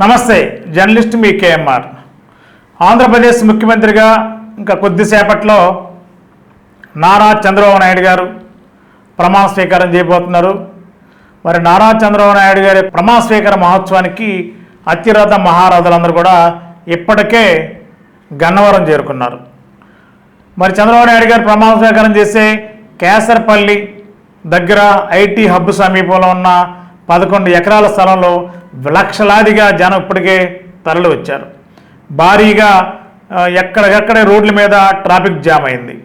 నమస్తే జర్నలిస్ట్ మీ కేఎంఆర్. ఆంధ్రప్రదేశ్ ముఖ్యమంత్రిగా ఇంకా కొద్దిసేపట్లో నారా చంద్రబాబు నాయుడు గారు ప్రమాణ స్వీకారం చేయబోతున్నారు. మరి నారా చంద్రబాబు నాయుడు గారి ప్రమాణ స్వీకార మహోత్సవానికి అతిరథ మహారథులందరూ కూడా ఇప్పటికే గన్నవరం చేరుకున్నారు. మరి చంద్రబాబు నాయుడు గారు ప్రమాణ స్వీకారం చేసే కేసరపల్లి దగ్గర ఐటీ హబ్ సమీపంలో ఉన్న పదకొండు ఎకరాల స్థలంలో లక్షలాదిగా జనం ఇప్పటికే తరలి వచ్చారు. భారీగా ఎక్కడికక్కడే రోడ్ల మీద ట్రాఫిక్ జామ్ అయింది.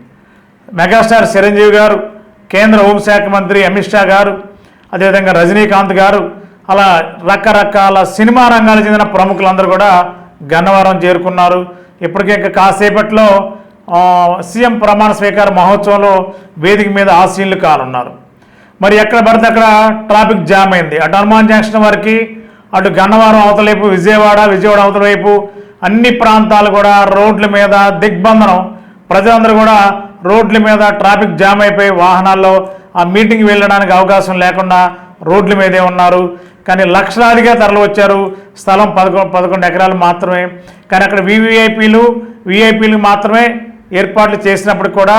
మెగాస్టార్ చిరంజీవి గారు కేంద్ర హోంశాఖ మంత్రి అమిత్ షా గారు అదేవిధంగా రజనీకాంత్ గారు అలా రకరకాల సినిమా రంగానికి చెందిన ప్రముఖులందరూ కూడా గన్నవరం చేరుకున్నారు. ఇప్పటికే ఇంకా కాసేపట్లో సీఎం ప్రమాణ స్వీకార మహోత్సవంలో వేదిక మీద ఆశీనులు కానున్నారు. మరి ఎక్కడ పడితే అక్కడ ట్రాఫిక్ జామ్ అయింది. అటు హనుమాన్ జంక్షన్ వరకు అటు గన్నవరం అవతలైపు విజయవాడ విజయవాడ అవతలవైపు అన్ని ప్రాంతాలు కూడా రోడ్ల మీద దిగ్బంధనం. ప్రజలందరూ కూడా రోడ్ల మీద ట్రాఫిక్ జామ్ అయిపోయి వాహనాల్లో ఆ మీటింగ్ వెళ్ళడానికి అవకాశం లేకుండా రోడ్ల మీదే ఉన్నారు. కానీ లక్షలాదిగా తరలి వచ్చారు. స్థలం పదకొండు పదకొండు ఎకరాలు మాత్రమే. కానీ అక్కడ వివిఐపీలు విఐపీలు మాత్రమే ఏర్పాట్లు చేసినప్పుడు కూడా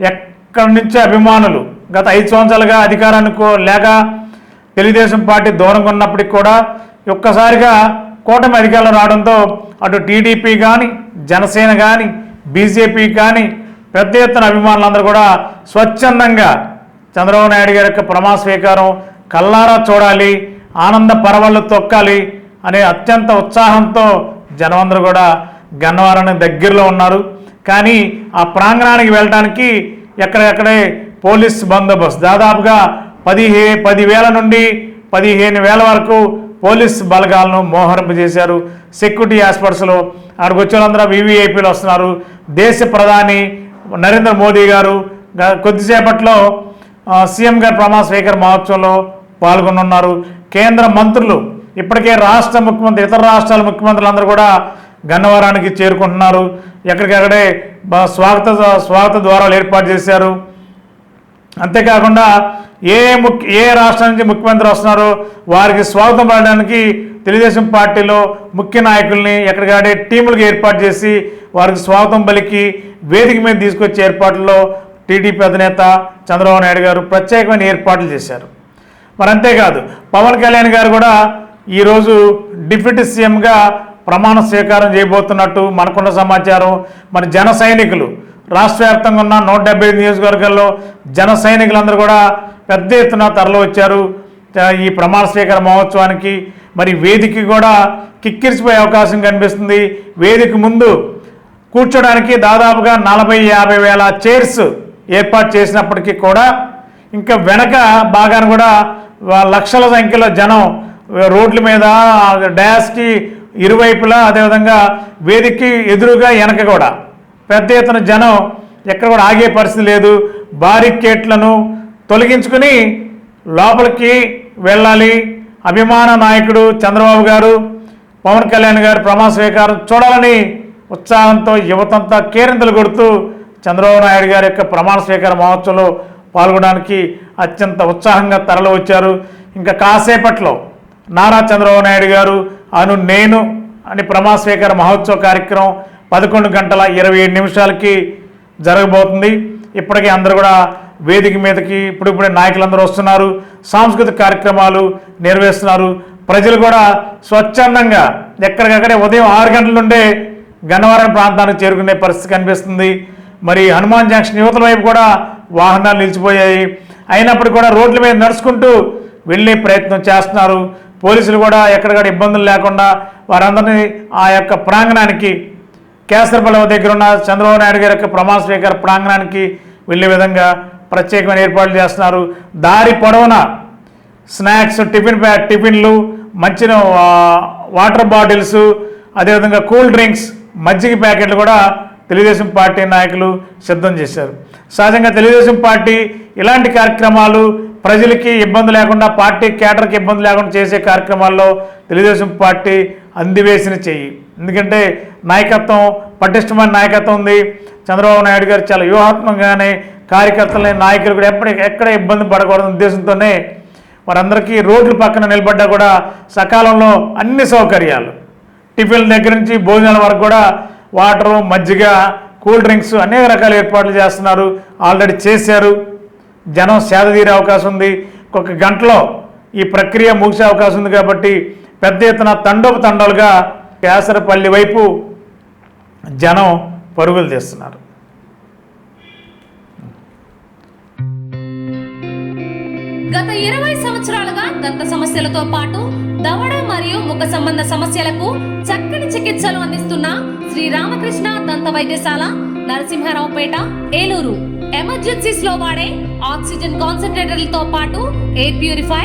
ఎక్కడి నుంచి అభిమానులు గత ఐదు సంవత్సరాలుగా అధికారానికి లేక తెలుగుదేశం పార్టీ దూరంగా ఉన్నప్పటికి కూడా ఒక్కసారిగా కూటమి అధికారంలో రావడంతో అటు టీడీపీ కానీ జనసేన కానీ బీజేపీ కానీ పెద్ద ఎత్తున అభిమానులందరూ కూడా స్వచ్ఛందంగా చంద్రబాబు నాయుడు గారి యొక్క ప్రమాణ స్వీకారం కల్లారా చూడాలి ఆనంద పరవళ్ళు తొక్కాలి అనే అత్యంత ఉత్సాహంతో జనమందరూ కూడా గన్నవరానికి దగ్గరలో ఉన్నారు. కానీ ఆ ప్రాంగణానికి వెళ్ళడానికి ఎక్కడెక్కడే పోలీస్ బందోబస్తు. దాదాపుగా పదిహే పదివేల నుండి పదిహేను వేల వరకు పోలీస్ బలగాలను మోహరింపజేశారు సెక్యూరిటీ హాస్పిటల్స్లో అక్కడికి వచ్చిన వాళ్ళందరూ వివిఐపీలు వస్తున్నారు. దేశ ప్రధాని నరేంద్ర మోదీ గారు కొద్దిసేపట్లో సీఎం గారు ప్రమాణ స్వీకార మహోత్సవంలో పాల్గొనున్నారు కేంద్ర మంత్రులు ఇప్పటికే రాష్ట్ర ముఖ్యమంత్రి ఇతర రాష్ట్రాల ముఖ్యమంత్రులందరూ కూడా గన్నవరానికి చేరుకుంటున్నారు. ఎక్కడికక్కడే స్వాగత స్వాగత ద్వారాలు ఏర్పాటు చేశారు. అంతేకాకుండా ఏ ముఖ్య ఏ రాష్ట్రం నుంచి ముఖ్యమంత్రి వస్తున్నారో వారికి స్వాగతం పడడానికి తెలుగుదేశం పార్టీలో ముఖ్య నాయకుల్ని ఎక్కడికాడే టీములకు ఏర్పాటు చేసి వారికి స్వాగతం పలికి వేదిక మీద తీసుకొచ్చే ఏర్పాట్లలో టీడీపీ అధినేత చంద్రబాబు నాయుడు గారు ప్రత్యేకమైన ఏర్పాట్లు చేశారు. మరి అంతేకాదు పవన్ కళ్యాణ్ గారు కూడా ఈరోజు డిప్యూటీ సీఎంగా ప్రమాణ స్వీకారం చేయబోతున్నట్టు మనకున్న సమాచారం. మన జన సైనికులు రాష్ట్ర వ్యాప్తంగా ఉన్న నూట డెబ్బై ఐదు నియోజకవర్గాల్లో జన సైనికులందరూ కూడా పెద్ద ఎత్తున తరలి వచ్చారు. ఈ ప్రమాణ స్వీకార మహోత్సవానికి మరి వేదిక కూడా కిక్కిరిసిపోయే అవకాశం కనిపిస్తుంది. వేదిక ముందు కూర్చోడానికి దాదాపుగా నలభై యాభై వేల చైర్స్ ఏర్పాటు చేసినప్పటికీ కూడా ఇంకా వెనక భాగాన్ని కూడా లక్షల సంఖ్యలో జనం రోడ్ల మీద ఆ డయాస్కి ఇరువైపులా అదేవిధంగా వేదికకి ఎదురుగా వెనక కూడా పెద్ద ఎత్తున జనం ఎక్కడ కూడా ఆగే పరిస్థితి లేదు. బారికేట్లను తొలగించుకుని లోపలికి వెళ్ళాలి. అభిమాన నాయకుడు చంద్రబాబు గారు పవన్ కళ్యాణ్ గారు ప్రమాణ స్వీకారం చూడాలని ఉత్సాహంతో యువతంతా కేరింతలు కొడుతూ చంద్రబాబు నాయుడు గారి యొక్క ప్రమాణ స్వీకార మహోత్సవంలో పాల్గొనడానికి అత్యంత ఉత్సాహంగా తరలి వచ్చారు. ఇంకా కాసేపట్లో నారా చంద్రబాబు నాయుడు గారు అను నేను అని ప్రమాణ స్వీకార మహోత్సవ కార్యక్రమం పదకొండు గంటల ఇరవై ఏడు నిమిషాలకి జరగబోతుంది. ఇప్పటికే అందరూ కూడా వేదిక మీదకి ఇప్పుడిప్పుడే నాయకులందరూ వస్తున్నారు. సాంస్కృతిక కార్యక్రమాలు నిర్వహిస్తున్నారు. ప్రజలు కూడా స్వచ్ఛందంగా ఎక్కడికక్కడే ఉదయం ఆరు గంటల నుండే గన్నవరం ప్రాంతానికి చేరుకునే పరిస్థితి కనిపిస్తుంది. మరి హనుమాన్ జంక్షన్ యువతల వైపు కూడా వాహనాలు నిలిచిపోయాయి. అయినప్పటికీ కూడా రోడ్ల మీద నడుచుకుంటూ వెళ్ళే ప్రయత్నం చేస్తున్నారు. పోలీసులు కూడా ఎక్కడికక్కడ ఇబ్బందులు లేకుండా వారందరినీ ఆ యొక్క ప్రాంగణానికి కేసరపల్లె దగ్గర ఉన్న చంద్రబాబు నాయుడు గారి యొక్క ప్రమాణ స్వీకార ప్రాంగణానికి వెళ్ళే విధంగా ప్రత్యేకమైన ఏర్పాట్లు చేస్తున్నారు. దారి పొడవునా స్నాక్స్ టిఫిన్ ప్యా టిఫిన్లు మంచి వాటర్ బాటిల్స్ అదేవిధంగా కూల్ డ్రింక్స్ మజ్జిగ ప్యాకెట్లు కూడా తెలుగుదేశం పార్టీ నాయకులు సిద్ధం చేశారు. సహజంగా తెలుగుదేశం పార్టీ ఇలాంటి కార్యక్రమాలు ప్రజలకి ఇబ్బంది లేకుండా పార్టీ కేటర్కి ఇబ్బంది లేకుండా చేసే కార్యక్రమాల్లో తెలుగుదేశం పార్టీ అందివేసిన చెయ్యి ఎందుకంటే నాయకత్వం పటిష్టమైన నాయకత్వం ఉంది. చంద్రబాబు నాయుడు గారు చాలా వ్యూహాత్మకంగానే కార్యకర్తలని నాయకులు కూడా ఎప్పటి ఎక్కడ ఇబ్బంది పడకూడదు ఉద్దేశంతోనే వారందరికీ రోడ్ల పక్కన నిలబడ్డా కూడా సకాలంలో అన్ని సౌకర్యాలు. టిఫిన్ దగ్గర నుంచి భోజనాల వరకు కూడా వాటరు మజ్జిగ కూల్ డ్రింక్స్ అనేక రకాల ఏర్పాట్లు చేస్తున్నారు. ఆల్రెడీ చేశారు. జనం సేద తీరే అవకాశం ఉంది. ఒక గంటలో ఈ ప్రక్రియ ముగిసే అవకాశం ఉంది కాబట్టి పెద్ద ఎత్తున తండోపు తండాలుగా కేసరపల్లి వైపు జనం పరుగులు తీస్తున్నారు. గత ఇరవై సంవత్సరాలుగా దంత సమస్యలతో పాటు దవడ మరియు ముఖ సంబంధ సమస్యలకు చక్కని చికిత్సలు అందిస్తున్న శ్రీ రామకృష్ణ దంత వైద్యశాల నరసింహారావుపేట ఏలూరు. ఎమర్జెన్సీస్లో వాడే ఆక్సిజన్ కాన్సన్ట్రేటర్లతో పాటు air purify